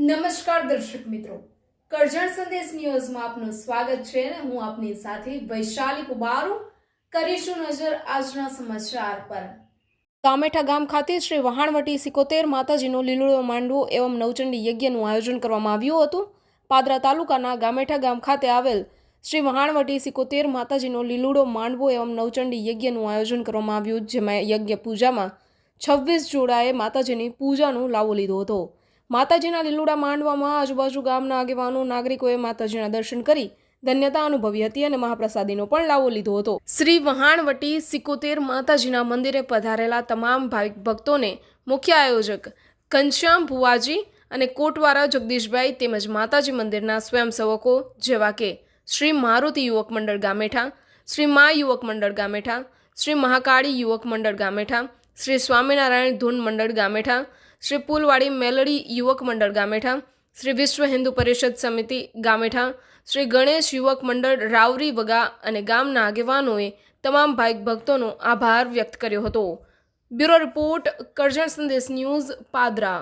નમસ્કાર દર્શક મિત્રો. કરજણ સંદેશ ન્યૂઝમાં આપનું સ્વાગત છે અને હું આપની સાથે વૈશાલી કુબારુ કરીશું નજર આજના સમાચાર પર. ગામેઠા ગામ ખાતે શ્રી વહાણવટી સિકોતેર માતાજીનો લીલુડો માંડવો એવમ નવચંડી યજ્ઞનું આયોજન કરવામાં આવ્યું હતું. પાદરા તાલુકાના ગામેઠા ગામ ખાતે આવેલ શ્રી વહાણવટી સિકોતેર માતાજીનો લીલુડો માંડવો એવમ નવચંડી યજ્ઞનું આયોજન કરવામાં આવ્યું, જેમાં યજ્ઞ પૂજામાં છવ્વીસ જોડાએ માતાજીની પૂજાનો લાવો લીધો હતો. માતાજીના લીલુડા માંડવામાં આજુબાજુ ગામના આગેવાનો નાગરિકોએ માતાજીના દર્શન કરી ધન્યતા અનુભવી હતી અને મહાપ્રસાદીનો પણ લાવો લીધો હતો. શ્રી વહાણવટી સિકોતેર માતાજીના મંદિરે પધારેલા તમામ ભાવિક ભક્તોને મુખ્ય આયોજક ઘનશ્યામ ભુવાજી અને કોટવારા જગદીશભાઈ તેમજ માતાજી મંદિરના સ્વયંસેવકો જેવા કે શ્રી મારુતિ યુવક મંડળ ગામેઠા, શ્રી મા યુવક મંડળ ગામેઠા, શ્રી મહાકાળી યુવક મંડળ ગામેઠા શ્રી સ્વામિનારાયણ ધૂન મંડળ ગામેઠા, શ્રી પુલવાડી મેલડી યુવક મંડળ ગામેઠા, શ્રી વિશ્વ હિન્દુ પરિષદ સમિતિ ગામેઠા, શ્રી ગણેશ યુવક મંડળ રાવરી વગા અને ગામના આગેવાનોએ તમામ ભાઈક ભક્તોનો આભાર વ્યક્ત કર્યો હતો. બ્યુરો રિપોર્ટ કરજણ સંદેશ ન્યૂઝ પાદરા.